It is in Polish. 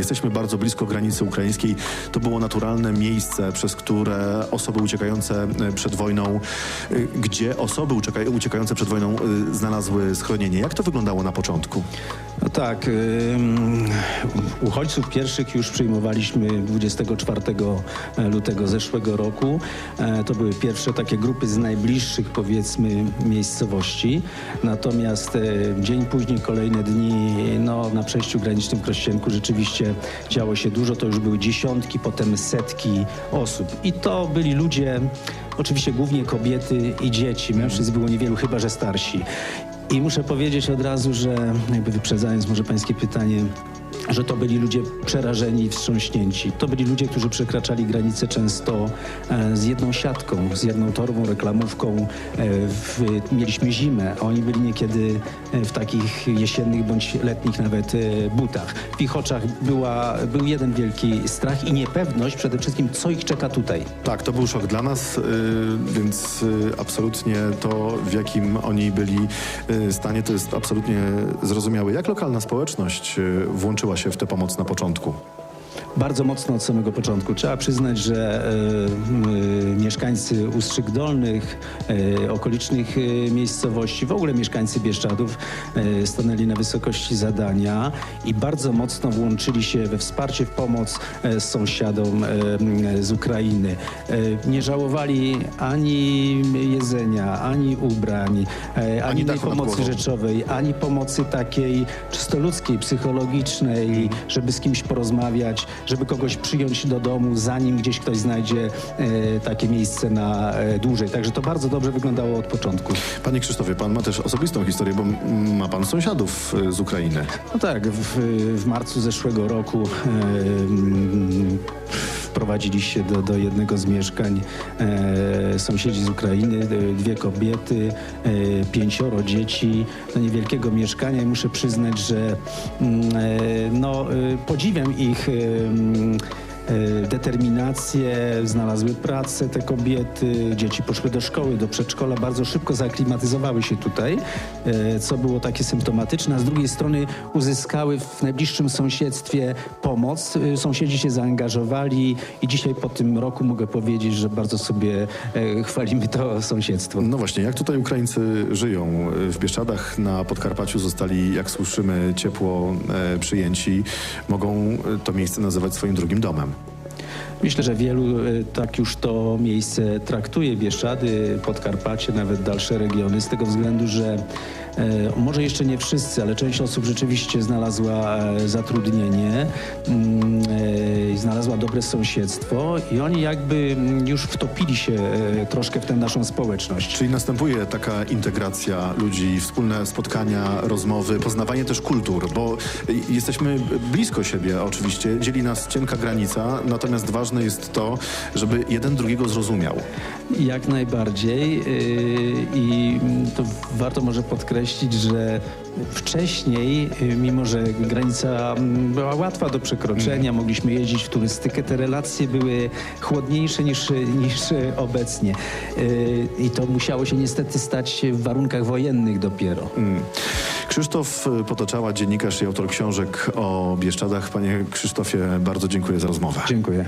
Jesteśmy bardzo blisko granicy ukraińskiej. To było naturalne miejsce, przez które osoby uciekające e, przed wojną, y, gdzie osoby ucieka- uciekające przed wojną y, znalazły schronienie. Jak to wyglądało na początku? No tak, uchodźców pierwszych już przyjmowaliśmy 24 lutego zeszłego roku. E, To były pierwsze takie grupy z najbliższych powiedzmy miejscowości. Natomiast e, dzień później, kolejne dni no, na przejściu granicznym w Krościenku rzeczywiście działo się dużo. To już były dziesiątki, potem setki osób. I to byli ludzie, oczywiście głównie kobiety i dzieci. Mężczyzn było niewielu, chyba że starsi. I muszę powiedzieć od razu, że jakby wyprzedzając może pańskie pytanie, że to byli ludzie przerażeni i wstrząśnięci. To byli ludzie, którzy przekraczali granice często e, z jedną siatką, z jedną torbą, reklamówką. E, w, mieliśmy zimę, a oni byli niekiedy e, w takich jesiennych bądź letnich nawet butach. W ich oczach była, był jeden wielki strach i niepewność przede wszystkim, co ich czeka tutaj. Tak, to był szok dla nas, więc absolutnie to, w jakim oni byli stanie, to jest absolutnie zrozumiałe. Jak lokalna społeczność włączyła się w tę pomoc na początku? Bardzo mocno od samego początku. Trzeba przyznać, że m, mieszkańcy Ustrzyk Dolnych, e, okolicznych e, miejscowości, w ogóle mieszkańcy Bieszczadów stanęli na wysokości zadania i bardzo mocno włączyli się we wsparcie, w pomoc sąsiadom z Ukrainy. Nie żałowali ani jedzenia, ani ubrań, ani, Ani pomocy rzeczowej, ani pomocy takiej czysto ludzkiej, psychologicznej, żeby z kimś porozmawiać, żeby kogoś przyjąć do domu, zanim gdzieś ktoś znajdzie e, takie miejsce na e, dłużej. Także to bardzo dobrze wyglądało od początku. Panie Krzysztofie, pan ma też osobistą historię, bo ma pan sąsiadów y, z Ukrainy. No tak, w, w marcu zeszłego roku e, wprowadzili się do, do jednego z mieszkań e, sąsiedzi z Ukrainy, e, dwie kobiety, e, pięcioro dzieci. Do niewielkiego mieszkania i muszę przyznać, że mm, e, no, e, podziwiam ich mm, determinację, znalazły pracę te kobiety, dzieci poszły do szkoły, do przedszkola, bardzo szybko zaaklimatyzowały się tutaj, e, co było takie symptomatyczne, a z drugiej strony uzyskały w najbliższym sąsiedztwie pomoc. E, Sąsiedzi się zaangażowali i dzisiaj po tym roku mogę powiedzieć, że bardzo sobie e, chwalimy to sąsiedztwo. No właśnie, jak tutaj Ukraińcy żyją? Y, W Bieszczadach na Podkarpaciu zostali, jak słyszymy, ciepło e, przyjęci. Mogą y, to miejsce nazywać swoim drugim domem. Myślę, że wielu e, tak już to miejsce traktuje, Bieszczady, Podkarpacie, nawet dalsze regiony, z tego względu, że e, może jeszcze nie wszyscy, ale część osób rzeczywiście znalazła e, zatrudnienie, mm, znalazła dobre sąsiedztwo i oni jakby już wtopili się troszkę w tę naszą społeczność. Czyli następuje taka integracja ludzi, wspólne spotkania, rozmowy, poznawanie też kultur, bo jesteśmy blisko siebie oczywiście, dzieli nas cienka granica, natomiast ważne jest to, żeby jeden drugiego zrozumiał. Jak najbardziej yy, i to warto może podkreślić, że wcześniej, yy, mimo że granica mm, była łatwa do przekroczenia, mogliśmy jeździć w turystykę, te relacje były chłodniejsze niż, niż obecnie. Yy, I to musiało się niestety stać w warunkach wojennych dopiero. Mm. Krzysztof y, Potoczała, dziennikarz i autor książek o Bieszczadach. Panie Krzysztofie, bardzo dziękuję za rozmowę. Dziękuję.